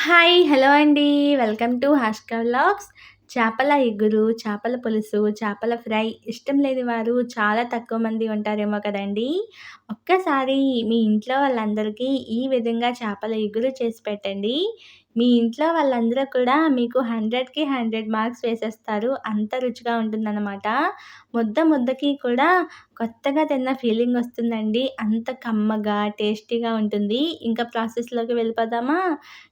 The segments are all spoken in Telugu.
హాయ్ హలో అండి. Welcome to Hashka vlogs. చేపల ఎగురు చేపల పులుసు చేపల ఫ్రై ఇష్టం లేని వారు చాలా తక్కువ మంది ఉంటారేమో కదండి. ఒక్కసారి మీ ఇంట్లో వాళ్ళందరికీ ఈ విధంగా చేపల ఎగురు చేసి పెట్టండి. మీ ఇంట్లో వాళ్ళందరూ కూడా మీకు హండ్రెడ్కి హండ్రెడ్ మార్క్స్ వేసేస్తారు. అంత రుచిగా ఉంటుందన్నమాట. ముద్ద ముద్దకి కూడా కొత్తగా తిన్న ఫీలింగ్ వస్తుందండి. అంత కమ్మగా టేస్టీగా ఉంటుంది. ఇంకా ప్రాసెస్లోకి వెళ్ళిపోదామా?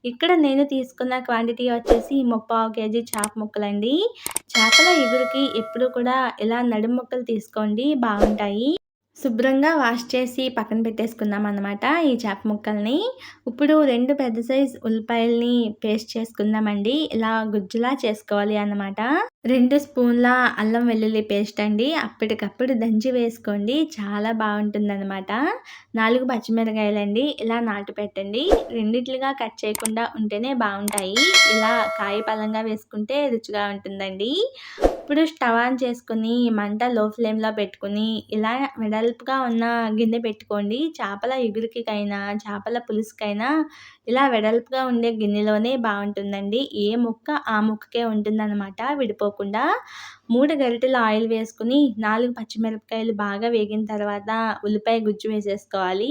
ఇక్కడ నేను తీసుకున్న క్వాంటిటీ వచ్చేసి ముప్పావు కేజీ చేప ముక్కలండి. చేపల ఎగురికి ఎప్పుడు కూడా ఇలా నడుము ముక్కలు తీసుకోండి. బాగుంటాయి. శుభ్రంగా వాష్ చేసి పక్కన పెట్టేసుకుందాం అనమాట ఈ చేప ముక్కల్ని. ఇప్పుడు రెండు పెద్ద సైజ్ ఉల్లిపాయల్ని పేస్ట్ చేసుకుందామండి. ఇలా గుజ్జులా చేసుకోవాలి అన్నమాట. రెండు స్పూన్ల అల్లం వెల్లుల్లి పేస్ట్ అండి. అప్పటికప్పుడు దంచి వేసుకోండి. చాలా బాగుంటుంది అనమాట నాలుగు పచ్చిమిరకాయలండి. ఇలా నాటు పెట్టండి. రెండిట్లుగా కట్ చేయకుండా ఉంటేనే బాగుంటాయి. ఇలా కాయ పలంగా వేసుకుంటే రుచిగా ఉంటుందండి. ఇప్పుడు స్టవ్ ఆన్ చేసుకుని మంట లో ఫ్లేమ్లో పెట్టుకుని ఇలా వెడల్పుగా ఉన్న గిన్నె పెట్టుకోండి. చేపల ఎగురికైనా చేపల పులుసుకైనా ఇలా వెడల్పుగా ఉండే గిన్నెలోనే బాగుంటుందండి. ఏ ముక్క ఆ ముక్కకే ఉంటుందన్నమాట. విడిపోకుండా మూడు గరిటెలు ఆయిల్ వేసుకుని నాలుగు పచ్చిమిరపకాయలు బాగా వేగిన తర్వాత ఉల్లిపాయ గుజ్జు వేసేసుకోవాలి.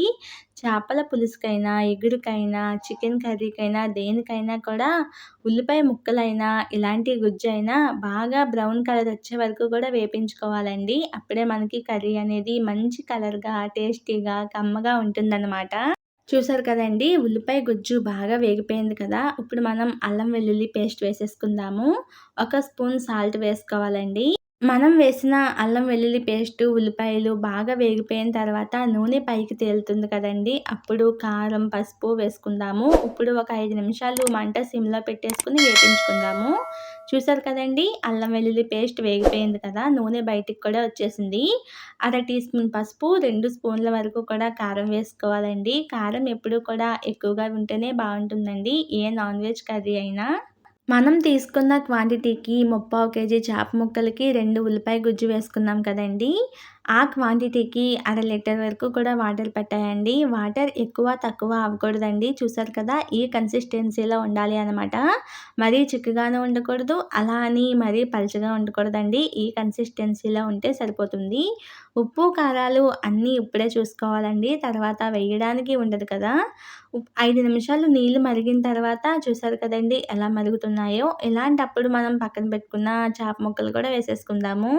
చేపల పులుసుకైనా ఎగురుకైనా చికెన్ కర్రీకైనా దేనికైనా కూడా ఉల్లిపాయ ముక్కలైనా ఇలాంటి గుజ్జు అయినా బాగా బ్రౌన్ కలర్ వచ్చే వరకు కూడా వేపించుకోవాలండి. అప్పుడే మనకి కర్రీ అనేది మంచి కలర్గా టేస్టీగా కమ్మగా ఉంటుందన్నమాట. చూసారు కదండి ఉల్లిపాయ గుజ్జు బాగా వేగిపోయింది కదా. ఇప్పుడు మనం అల్లం వెల్లుల్లి పేస్ట్ వేసేసుకుందాము. ఒక స్పూన్ సాల్ట్ వేసుకోవాలండి. మనం వేసిన అల్లం వెల్లుల్లి పేస్టు ఉల్లిపాయలు బాగా వేగిపోయిన తర్వాత నూనె పైకి తేలుతుంది కదండి. అప్పుడు కారం పసుపు వేసుకుందాము. ఇప్పుడు ఒక ఐదు నిమిషాలు మంట సిమ్లో పెట్టేసుకుని వేపించుకుందాము. చూసారు కదండి? అల్లం వెల్లుల్లి పేస్ట్ వేగిపోయింది కదా నూనె బయటికి కూడా వచ్చేసింది. అర టీ స్పూన్ పసుపు రెండు స్పూన్ల వరకు కూడా కారం వేసుకోవాలండి. కారం ఎప్పుడు కూడా ఎక్కువగా ఉంటేనే బాగుంటుందండి. ఏ నాన్ వెజ్ కర్రీ అయినా. మనం తీసుకున్న క్వాంటిటీకి ముప్పావు కేజీ చేప ముక్కలకి రెండు ఉల్లిపాయ గుజ్జు వేసుకున్నాం కదండి. ఆ క్వాంటిటీకి అర లీటర్ వరకు కూడా వాటర్ పెట్టాయండి. వాటర్ ఎక్కువ తక్కువ అవ్వకూడదండి. చూసారు కదా ఈ కన్సిస్టెన్సీలో ఉండాలి అనమాట మరీ చిక్కగానే ఉండకూడదు అలా అని మరీ పలుచగా ఉండకూడదండి. ఈ కన్సిస్టెన్సీలో ఉంటే సరిపోతుంది. ఉప్పు కారాలు అన్నీ ఇప్పుడే చూసుకోవాలండి. తర్వాత వేయడానికి ఉండదు కదా. ఐదు నిమిషాలు నీళ్ళు మరిగిన తర్వాత చూసారు కదండి ఎలా మరుగుతున్నాయో. ఇలాంటప్పుడు మనం పక్కన పెట్టుకున్న చేప ముక్కలు కూడా వేసేసుకుందాము.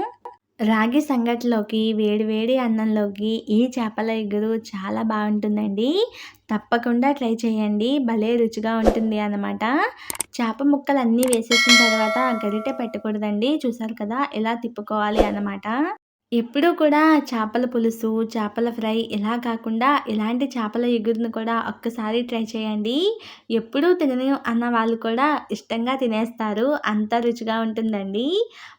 రాగి సంగటిలోకి వేడి వేడి అన్నంలోకి ఈ చేపల ఎగురు చాలా బాగుంటుందండి. తప్పకుండా ట్రై చేయండి. భలే రుచిగా ఉంటుంది అన్నమాట. చేప ముక్కలు అన్నీ వేసేసిన తర్వాత గరిటె పెట్టకూడదండి. చూసారు కదా? ఎలా తిప్పుకోవాలి అన్నమాట. ఎప్పుడూ కూడా చేపల పులుసు చేపల ఫ్రై ఇలా కాకుండా ఇలాంటి చేపల ఎగురును కూడా ఒక్కసారి ట్రై చేయండి. ఎప్పుడూ తినని అన్న వాళ్ళు కూడా ఇష్టంగా తినేస్తారు. అంత రుచిగా ఉంటుందండి.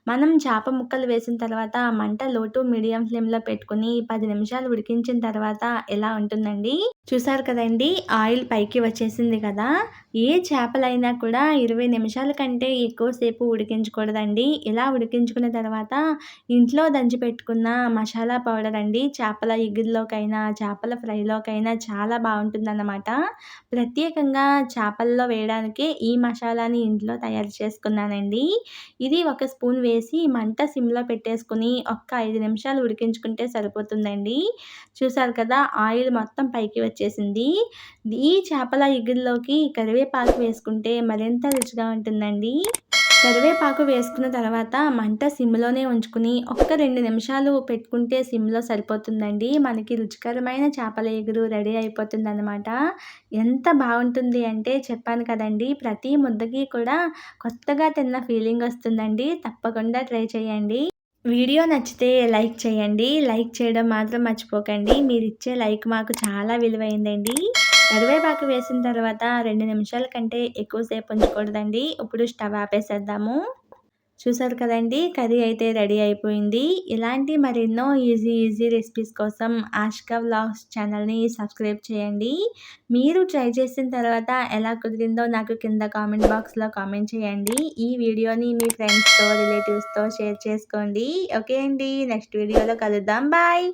మనం చేప ముక్కలు వేసిన తర్వాత మంట లోటు మీడియం ఫ్లేమ్లో పెట్టుకుని పది నిమిషాలు ఉడికించిన తర్వాత ఎలా ఉంటుందండి? చూసారు కదండి ఆయిల్ పైకి వచ్చేసింది కదా. ఏ చేపలైనా కూడా ఇరవై నిమిషాల కంటే ఎక్కువసేపు ఉడికించకూడదండి. ఇలా ఉడికించుకున్న తర్వాత ఇంట్లో దంచి పెట్టుకున్న మసాలా పౌడర్ అండి. చేపల ఇగ్గుల్లోకైనా చేపల ఫ్రైలోకైనా చాలా బాగుంటుందన్నమాట. ప్రత్యేకంగా చేపల్లో వేయడానికి ఈ మసాలాని ఇంట్లో తయారు చేసుకున్నానండి. ఇది ఒక స్పూన్ వేసి మంట సిమ్లో పెట్టేసుకుని ఒక్క ఐదు నిమిషాలు ఉడికించుకుంటే సరిపోతుందండి. చూసారు కదా ఆయిల్ మొత్తం పైకి వచ్చేసింది. ఈ చేపల ఇగురులోకి కరివేపాకు వేసుకుంటే మరింత రుచిగా ఉంటుందండి. కరివేపాకు వేసుకున్న తర్వాత మంట సిమ్లోనే ఉంచుకుని ఒక్క రెండు నిమిషాలు పెట్టుకుంటే సిమ్లో సరిపోతుందండి. మనకి రుచికరమైన చేపల ఎగురు రెడీ అయిపోతుందన్నమాట. ఎంత బాగుంటుంది అంటే చెప్పాను కదండి ప్రతి ముద్దకి కూడా కొత్తగా తిన్న ఫీలింగ్ వస్తుందండి. తప్పకుండా ట్రై చేయండి. వీడియో నచ్చితే లైక్ చేయండి. లైక్ చేయడం మాత్రం మర్చిపోకండి. మీరు ఇచ్చే లైక్ మాకు చాలా విలువైందండి. కరివేపాకు వేసిన తర్వాత రెండు నిమిషాల కంటే ఎక్కువసేపు ఉంచకూడదండి. ఇప్పుడు స్టవ్ ఆపేసేద్దాము. చూసారు కదండి కర్రీ అయితే రెడీ అయిపోయింది. ఇలాంటి మరెన్నో ఈజీ ఈజీ రెసిపీస్ కోసం ఆష్కా వ్లాగ్స్ ఛానల్ని సబ్స్క్రైబ్ చేయండి. మీరు ట్రై చేసిన తర్వాత ఎలా కుదిరిందో నాకు కింద కామెంట్ బాక్స్లో కామెంట్ చేయండి. ఈ వీడియోని మీ ఫ్రెండ్స్తో రిలేటివ్స్తో షేర్ చేసుకోండి. ఓకే అండి నెక్స్ట్ వీడియోలో కలుద్దాం. బాయ్!